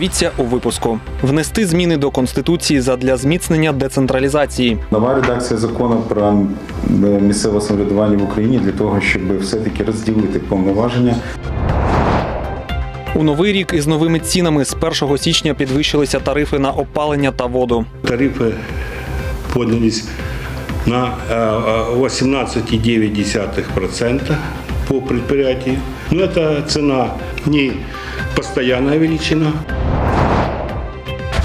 Дивіться у випуску: внести зміни до конституції задля зміцнення децентралізації. Нова редакція закону про е, місцеве самоврядування в Україні для того, щоб все-таки розділити повноваження. У новий рік із новими цінами з 1 січня підвищилися тарифи на опалення та воду. Тарифы поднялись на э, э, 18,9% по предприятию. Но это цена не постоянная величина.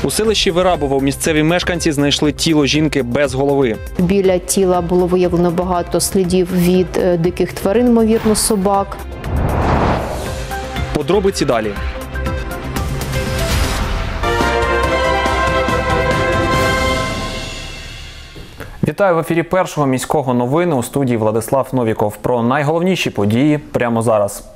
У селищі Вирабово місцеві мешканці знайшли тіло жінки без голови. Біля тіла було виявлено багато слідів від е, диких тварин, ймовірно, собак. Подробиці далі. Вітаю в ефірі першого міського новини у студії Владислав Новіков. Про найголовніші події прямо зараз.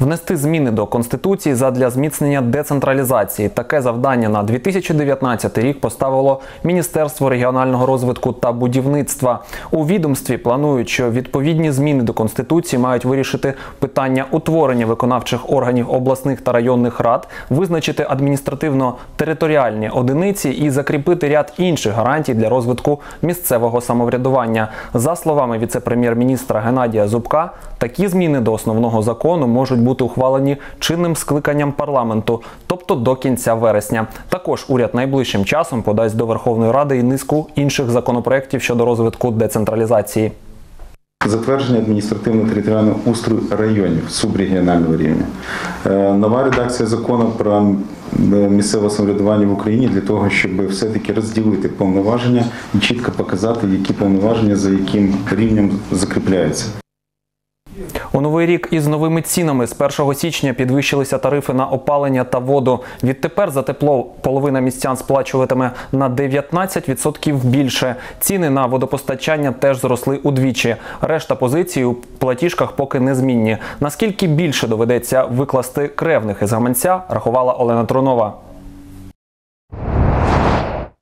Внести зміни до конституції задля зміцнення децентралізації. Таке завдання на 2019 рік поставило Міністерство регіонального розвитку та будівництва. У відомстві планують, що відповідні зміни до конституції мають вирішити питання утворення виконавчих органів обласних та районних рад, визначити адміністративно-територіальні одиниці і закріпити ряд інших гарантій для розвитку місцевого самоврядування. За словами віце-прем'єр-міністра Геннадія Зубка, такі зміни до основного закону можуть бути ухвалені чинним скликанням парламенту, тобто до кінця вересня. Також уряд найближчим часом подасть до Верховної Ради і низку інших законопроєктів щодо розвитку децентралізації. Затвердження адміністративно-територіального устрою районів субрегіонального рівня. Е, Нова редакція закону про е, місцеве самоврядування в Україні для того, щоб все-таки розділити повноваження і чітко показати, які повноваження за яким рівнем закріпляються. У новий рік із новими цінами з 1 січня підвищилися тарифи на опалення та воду. Відтепер за тепло половина містян сплачуватиме на 19% більше. Ціни на водопостачання теж зросли удвічі. Решта позицій у платіжках поки незмінні. Наскільки більше доведеться викласти кревних із гаманця, рахувала Олена Трунова.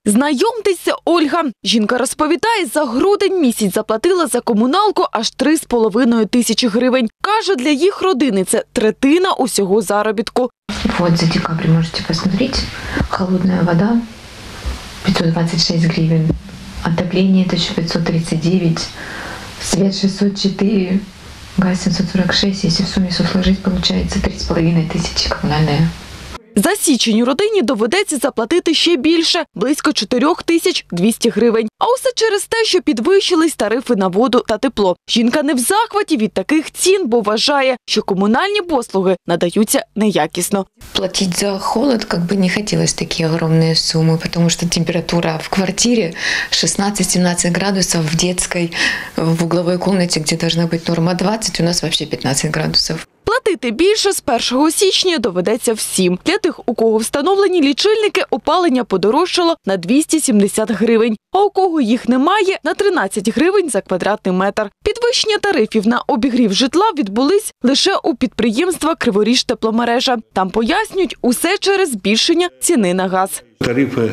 Знайомтеся, Ольга. Жінка розповідає, за грудень місяць заплатила за комуналку аж 3,5 тисячі гривень. Каже, для їх родини це третина усього заробітку. Вот за декабрь можете посмотреть. Холодная вода 526 гривен. Отопление 1539. Свет 604. Газ 746. Если в сумме все сложить, получается 3,5 тысячи коммунальная. За січень родині доведеться заплатити ще більше – близько 4 тисяч 200 гривень. А усе через те, що підвищились тарифи на воду та тепло. Жінка не в захваті від таких цін, бо вважає, що комунальні послуги надаються неякісно. Платить за холод как бы не хотелось такие огромные суммы, потому что температура в квартире 16-17 градусов, в детской, в угловой комнате, где должна быть норма 20, у нас вообще 15 градусов. Платити більше з 1 січня доведеться всім. Для тих, у кого встановлені лічильники, опалення подорожчало на 270 гривень, а у кого їх немає – на 13 гривень за квадратний метр. Підвищення тарифів на обігрів житла відбулись лише у підприємства Криворіж тепломережа. Там пояснюють усе через збільшення ціни на газ. Тарифы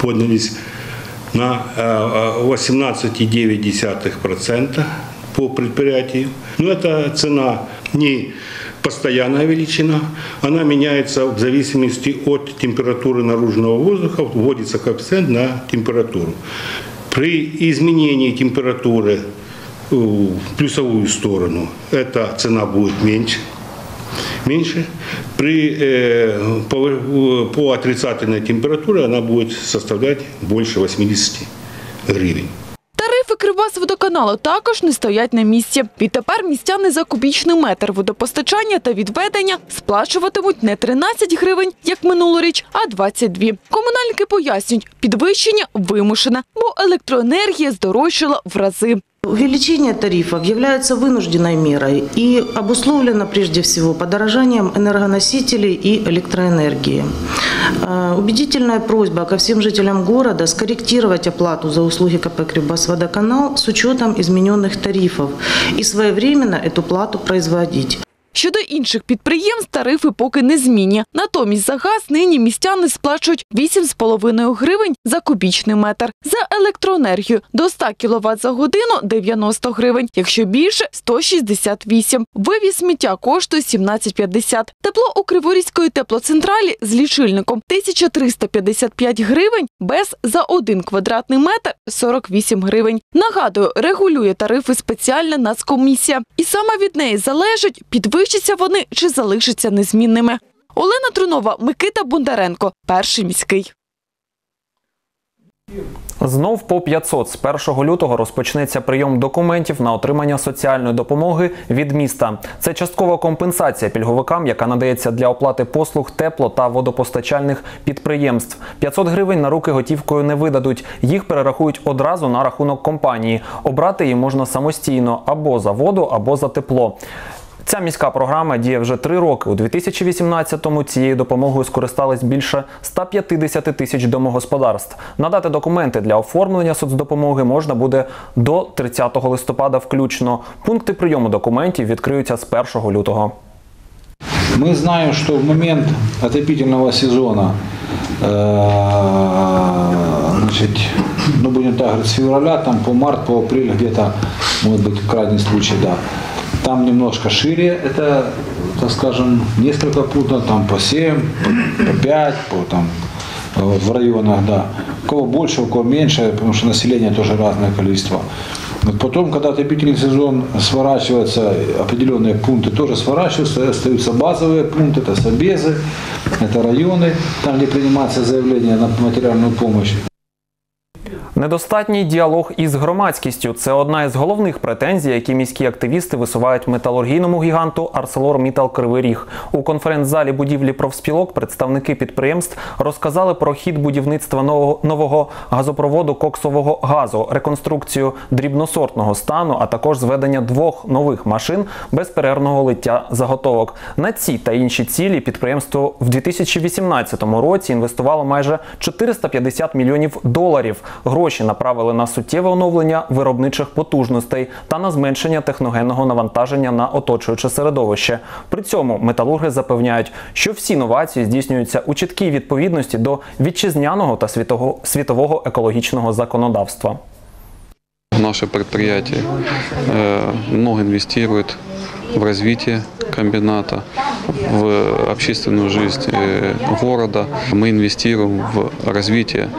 поднялись на э, э, 18,9% по предприятию. Но это цена не постоянная величина, она меняется в зависимости от температуры наружного воздуха, вводится коэффициент на температуру. При изменении температуры в плюсовую сторону эта цена будет меньше, меньше. При, э, по, по отрицательной температуре она будет составлять больше 80 гривен. Тарифи Кривбасводоканалу також не стоять на місці. Відтепер містяни за кубічний метр водопостачання та відведення сплачуватимуть не 13 гривень, як минулоріч, а 22. Комунальники пояснюють, підвищення вимушене, бо електроенергія здорожчала в рази. Увеличение тарифов является вынужденной мерой и обусловлено прежде всего подорожанием энергоносителей и электроэнергии. Э, Убедительная просьба ко всем жителям города скорректировать оплату за услуги КП «Кривбасводоканал» с учетом измененных тарифов и своевременно эту плату производить. Щодо інших підприємств, тарифи поки не змінні. Натомість за газ нині містяни сплачують 8,5 гривень за кубічний метр. За електроенергію до 100 кВт за годину 90 гривень, якщо більше 168. Вивіз сміття коштує 17,50. Тепло у Криворізької теплоцентралі з лічильником 1355 гривень, без за 1 квадратний метр 48 гривень. Нагадую, регулює тарифи спеціальна нацкомісія. І саме від неї залежить, підвищаться вони чи залишаться незмінними. Олена Трунова, Микита Бондаренко, перший міський. Знов по 500 з 1 лютого розпочнеться прийом документів на отримання соціальної допомоги від міста. Це часткова компенсація пільговикам, яка надається для оплати послуг тепло та водопостачальних підприємств. 500 гривень на руки готівкою не видадуть. Їх перерахують одразу на рахунок компанії. Обрати її можна самостійно або за воду, або за тепло. Ця міська програма діє вже три роки. У 2018-му цією допомогою скористались більше 150 тисяч домогосподарств. Надати документи для оформлення соцдопомоги можна буде до 30 листопада включно. Пункти прийому документів відкриються з 1 лютого. Мы знаем, что в момент отопительного сезона, э, значит, ну будем так говорить, с февраля там, по март, по апрель где-то, может быть, в крайнем случае, да, там немножко шире, это, так скажем, несколько пунктов, там по 7, по 5, по там, в районах, да. У кого больше, у кого меньше, потому что население тоже разное количество. Потом, когда отопительный сезон сворачивается, определенные пункты тоже сворачиваются, остаются базовые пункты, это собезы, это районы, там, где принимается заявление на материальную помощь. Недостатній діалог із громадськістю це одна із головних претензій, які міські активісти висувають металургійному гіганту ArcelorMittal Кривий Ріг. У конференц-залі будівлі профспілок представники підприємств розказали про хід будівництва нового, нового газопроводу коксового газу, реконструкцію дрібносортного стану, а також зведення двох нових машин безперервного лиття заготовок. На ці та інші цілі підприємство в 2018 році інвестувало майже 450 мільйонів доларів. Гроші направили на суттєве оновлення виробничих потужностей та на зменшення техногенного навантаження на оточуюче середовище. При цьому металурги запевняють, що всі новації здійснюються у чіткій відповідності до вітчизняного та світового екологічного законодавства. Наше предприятие э, много инвестирует в развитие комбината, в общественную жизнь э, города. Мы инвестируем в развитие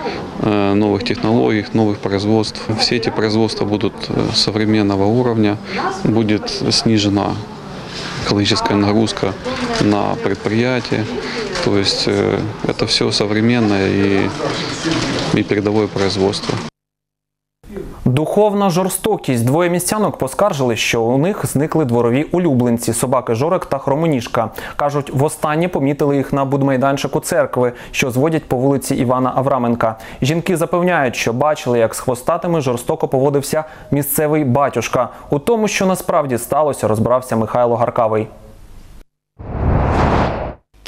э, новых технологий, новых производств. Все эти производства будут э, современного уровня, будет снижена экологическая нагрузка на предприятие. То есть это все современное и, и передовое производство. Духовна жорстокість. Двоє містянок поскаржили, що у них зникли дворові улюбленці собаки Жорик та Хромоніжка. Кажуть, востаннє помітили їх на будмайданчику церкви, що зводять по вулиці Івана Авраменка. Жінки запевняють, що бачили, як з хвостатими жорстоко поводився місцевий батюшка. У тому, що насправді сталося, розбрався Михайло Гаркавий.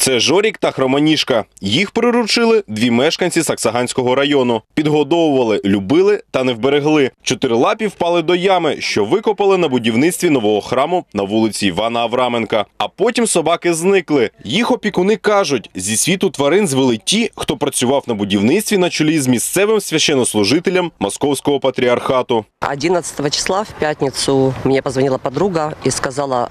Це Жорік та Хроманіжка. Їх приручили дві мешканці Саксаганського району. Підгодовували, любили та не вберегли. Чотирилапі впали до ями, що викопали на будівництві нового храму на вулиці Івана Авраменка. А потім собаки зникли. Їх опікуни кажуть, зі світу тварин звели ті, хто працював на будівництві на чолі з місцевим священнослужителем Московського патріархату. 11 числа в пятницу мне позвонила подруга и сказала,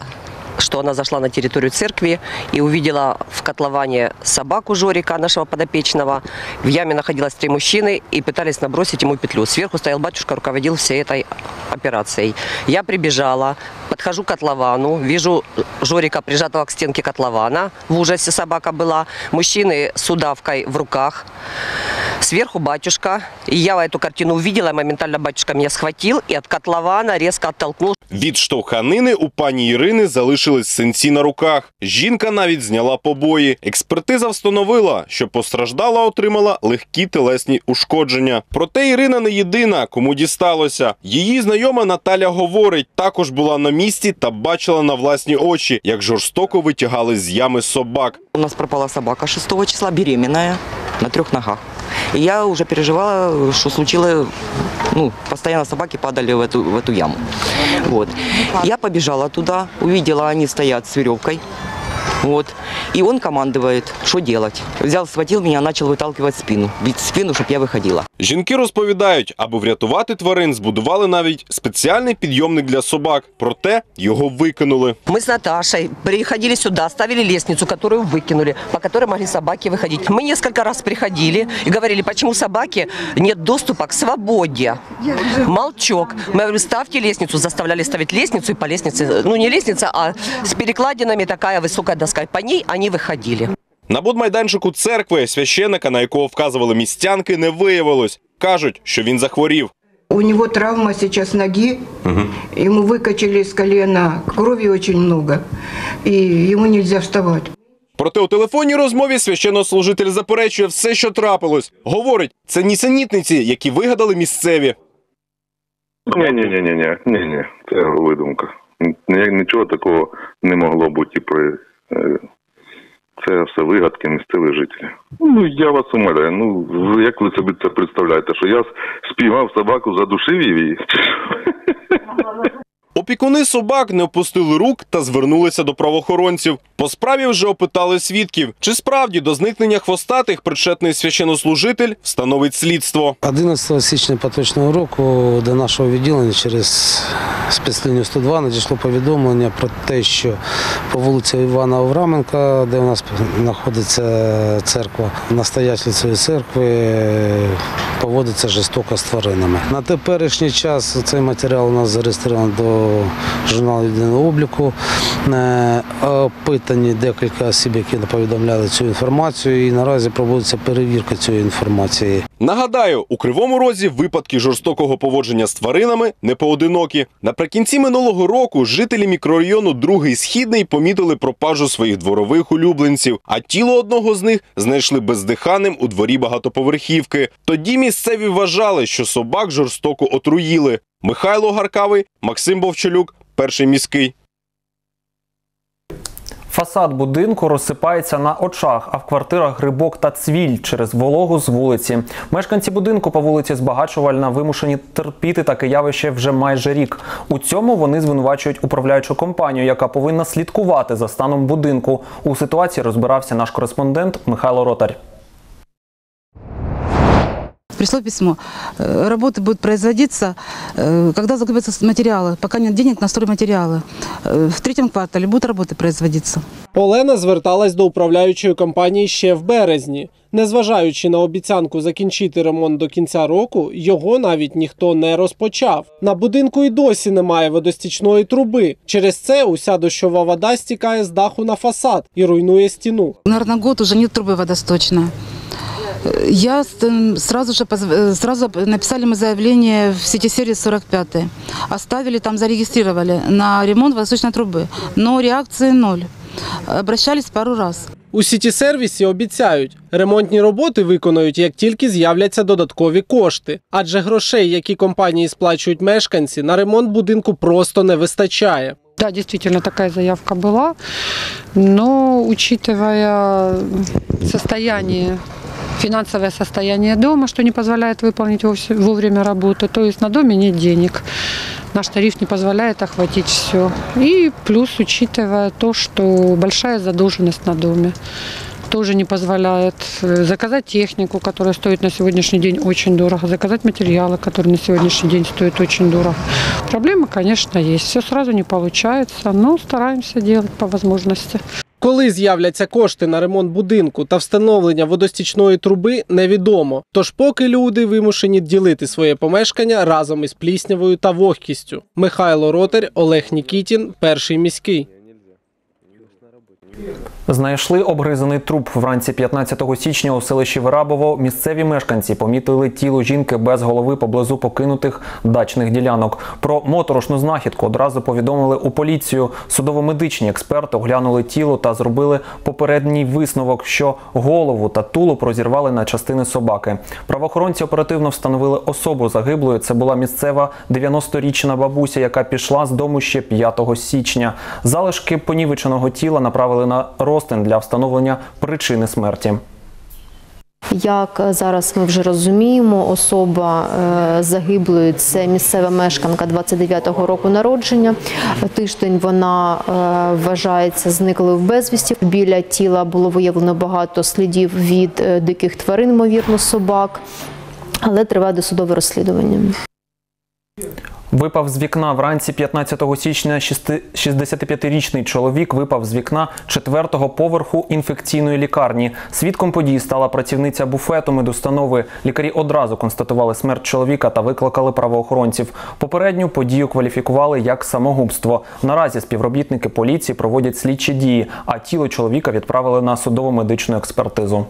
что она зашла на территорию церкви и увидела в котловане собаку Жорика, нашего подопечного. В яме находилось три мужчины и пытались набросить ему петлю. Сверху стоял батюшка, руководил всей этой операцией. Я прибежала, подхожу к котловану, вижу Жорика, прижатого к стенке котлована. В ужасе собака была. Мужчины с удавкой в руках. Сверху батюшка. И я эту картину увидела, и моментально батюшка меня схватил и от котлована резко оттолкнул. Від штовханини у пані Ірини залишились синці на руках. Жінка навіть зняла побої. Експертиза встановила, що постраждала отримала легкі телесні ушкодження. Проте Ірина не єдина, кому дісталося. Її знайома Наталя говорить, також була на місці та бачила на власні очі, як жорстоко витягали з ями собак. У нас пропала собака 6 числа, беременна, на трьох ногах. И я уже переживала, что случилось, ну, постоянно собаки падали в эту, в яму. Вот. Я побежала туда, увидела, они стоят с веревкой. Вот. И он командует, что делать. Взял, схватил меня, начал выталкивать спину. Бить спину, чтобы я выходила. Жінки розповідають, аби врятувати тварин, збудували навіть спеціальний підйомник для собак. Проте його викинули. Мы с Наташей приходили сюда, ставили лестницу, которую выкинули, по которой могли собаки выходить. Мы несколько раз приходили и говорили, почему собаки нет доступа к свободе. Молчок. Мы говорили, ставьте лестницу, заставляли ставить лестницу и по лестнице, ну не лестница, а с перекладинами такая высокая доска. И По ней они выходили. На будмайданчику церкви священика, на якого вказували містянки, не виявилось. Кажуть, що він захворів. У него травма сейчас ноги, ему выкачали с колена, крови очень много, и ему нельзя вставать. Проте у телефонній розмові священнослужитель заперечує все, що трапилось. Говорить, це нісенітниці, які вигадали місцеві. Ні, ні, ні, ні, ні, ні, ні, це видумка. Ні- Нічого такого не могло бути при це все вигадки місцевих жителів. Ну я вас умоляю. Ну як ви собі це представляєте? Що я спіймав собаку, задушив її? Опікуни собак не опустили рук та звернулися до правоохоронців. По справі вже опитали свідків, чи справді до зникнення хвостатих причетний священнослужитель встановить слідство. 11 січня поточного року до нашого відділення через спецлінію 102 надійшло повідомлення про те, що по вулиці Івана Авраменка, де у нас знаходиться церква, настоятель цієї церкви поводиться жорстоко з тваринами. На теперішній час цей матеріал у нас зареєстрований до журналу єдиного обліку. Е, Опитані декілька осіб, які повідомляли цю інформацію, і наразі проводиться перевірка цієї інформації. Нагадаю, у кривому розі випадки жорстокого поводження з тваринами не поодинокі. Наприкінці минулого року жителі мікрорайону Другий Східний помітили пропажу своїх дворових улюбленців, а тіло одного з них знайшли бездиханим у дворі багатоповерхівки. Тоді місцеві вважали, що собак жорстоко отруїли. Михайло Гаркавий, Максим Бовчелюк, перший міський. Фасад будинку розсипається на очах, а в квартирах грибок та цвіль через вологу з вулиці. Мешканці будинку по вулиці Збагачувальна вимушені терпіти таке явище вже майже рік. У цьому вони звинувачують управляючу компанію, яка повинна слідкувати за станом будинку. У ситуації розбирався наш кореспондент Михайло Ротар. Пришло письмо. Э, Работы будут производиться, э, когда закупятся материалы. Пока нет денег на стройматериалы. Э, В третьем квартале будут работы производиться. Олена зверталась до управляючої компанії ще в березні. Незважаючи на обіцянку закінчити ремонт до кінця року, його навіть ніхто не розпочав. На будинку і досі немає водостічної труби. Через це уся дощова вода стікає з даху на фасад і руйнує стіну. Наверное, год уже нет трубы водосточной. Э, Я с- сразу же позв- э, сразу написали мы заявление в сети сервис 45 Оставили там, зарегистрировали на ремонт водосточной трубы. Но реакции ноль. Обращались пару раз. У сіті сервісі обіцяють, ремонтні роботи виконують, як тільки з'являться додаткові кошти. Адже грошей, які компанії сплачують мешканці, на ремонт будинку просто не вистачає. Да, действительно, такая заявка была, но учитывая состояние финансовое состояние дома, что не позволяет выполнить вовремя работу, то есть на доме нет денег. Наш тариф не позволяет охватить все. И плюс, учитывая то, что большая задолженность на доме, тоже не позволяет э, заказать технику, которая стоит на сегодняшний день очень дорого, заказать материалы, которые на сегодняшний день стоят очень дорого. Проблема, конечно, есть. Все сразу не получается, но стараемся делать по возможности. Коли з'являться кошти на ремонт будинку та встановлення водостічної труби, невідомо. Тож поки люди вимушені ділити своє помешкання разом із пліснявою та вогкістю. Михайло Ротер, Олег Нікітін, перший міський. Знайшли обгризаний труп вранці 15 січня у селищі Вирабово. Місцеві мешканці помітили тіло жінки без голови поблизу покинутих дачних ділянок. Про моторошну знахідку одразу повідомили у поліцію. Судово-медичні експерти оглянули тіло та зробили попередній висновок, що голову та тулуб розірвали на частини собаки. Правоохоронці оперативно встановили особу загиблої. Це була місцева 90-річна бабуся, яка пішла з дому ще 5 січня. Залишки понівеченого тіла направили на розтин для встановлення причини смерті. Як зараз ми вже розуміємо, особа е, загиблої це місцева мешканка 29-го року народження. Тиждень вона е, вважається зниклою в безвісті. Біля тіла було виявлено багато слідів від е, диких тварин, ймовірно, собак, але триває досудове розслідування. Випав з вікна вранці 15 січня. шести- 65-річний чоловік випав з вікна четвертого поверху інфекційної лікарні. Свідком події стала працівниця буфету медустанови. Лікарі одразу констатували смерть чоловіка та викликали правоохоронців. Попередню подію кваліфікували як самогубство. Наразі співробітники поліції проводять слідчі дії, а тіло чоловіка відправили на судово медичну експертизу.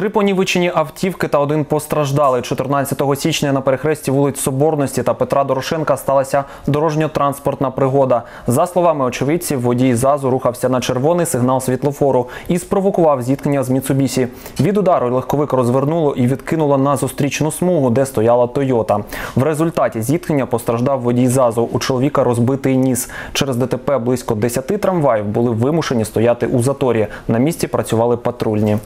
Три понівечені автівки та один постраждалий. 14 січня на перехресті вулиць Соборності та Петра Дорошенка сталася дорожньо-транспортна пригода. За словами очевидців, водій ЗАЗу рухався на червоний сигнал світлофору і спровокував зіткнення з Міцубісі. Від удару легковик розвернуло і відкинуло на зустрічну смугу, де стояла Тойота. В результаті зіткнення постраждав водій ЗАЗу. У чоловіка розбитий ніс. Через ДТП близько 10 трамваїв були вимушені стояти у заторі. На місці працювали патрульні.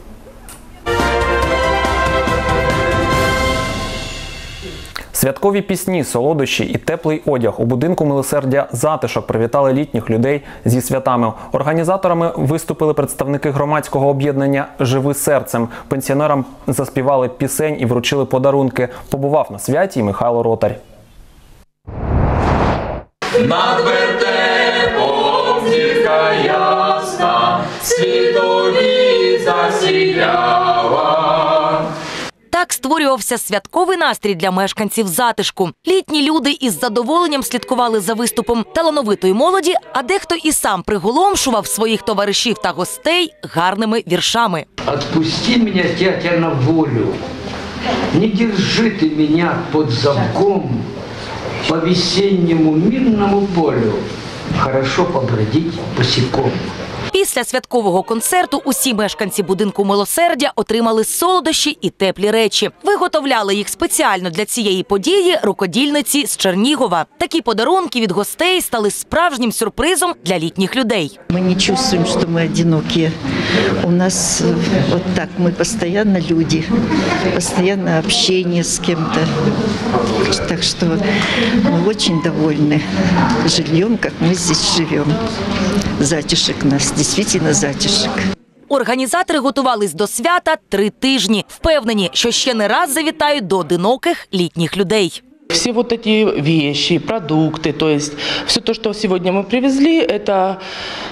Святкові пісні, солодощі і теплий одяг у будинку милосердя затишок привітали літніх людей зі святами. Організаторами виступили представники громадського об'єднання Живи серцем. Пенсіонерам заспівали пісень і вручили подарунки. Побував на святі Михайло Ротарь. Над вертепом зірка ясна, світові засіяла. Так створювався святковий настрій для мешканців затишку. Літні люди із задоволенням слідкували за виступом талановитої молоді, а дехто і сам приголомшував своїх товаришів та гостей гарними віршами. Отпусти меня, тятя, на волю. Не держи ты меня под замком по весеннему мирному полю. Хорошо побродить босиком. Після святкового концерту усі мешканці будинку милосердя отримали солодощі і теплі речі. Виготовляли їх спеціально для цієї події рукодільниці з Чернігова. Такі подарунки від гостей стали справжнім сюрпризом для літніх людей. Мы не чувствуем, что мы одинокие. У нас э, вот так, мы постоянно люди, постоянно общение с кем-то. Так что мы очень довольны жильем, как мы здесь живем. Затишек у нас, действительно затишек. Організатори готувались до свята три тижні. Впевнені, що ще не раз завітають до одиноких літніх людей. Все вот эти вещи, продукты, то есть все то, что сегодня мы привезли, это,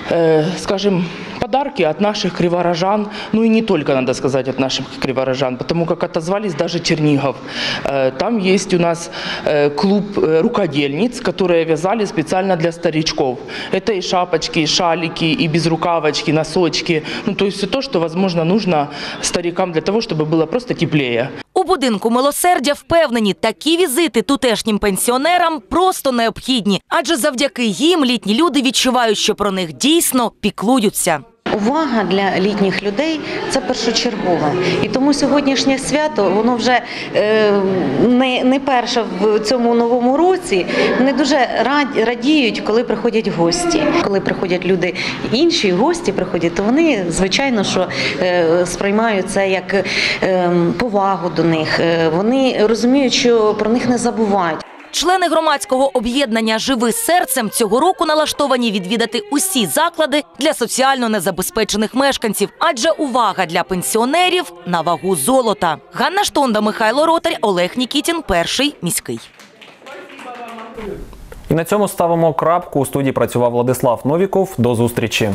э, скажем, подарки от наших криворожан, ну и не только, надо сказать, от наших криворожан, потому как отозвались даже Чернигов. Э, Там есть у нас э, клуб э, рукодельниц, которые вязали специально для старичков. Это и шапочки, и шалики, и безрукавочки, носочки, ну то есть все то, что, возможно, нужно старикам для того, чтобы было просто теплее. Будинку милосердя впевнені, такі візити тутешнім пенсіонерам просто необхідні, адже завдяки їм літні люди відчувають, що про них дійсно піклуються. Увага для літніх людей це першочергове. І тому сьогоднішнє свято, воно вже е, не, не перше в цьому новому році. Вони дуже радіють, коли приходять гості. Коли приходять люди інші, гості приходять, то вони, звичайно, що е, сприймають це як е, повагу до них. Е, Вони розуміють, що про них не забувають. Члени громадського об'єднання Живи серцем цього року налаштовані відвідати усі заклади для соціально незабезпечених мешканців, адже увага для пенсіонерів на вагу золота. Ганна Штонда, Михайло Ротарь, Олег Нікітін, перший міський. І на цьому ставимо крапку. У студії працював Владислав Новіков. До зустрічі.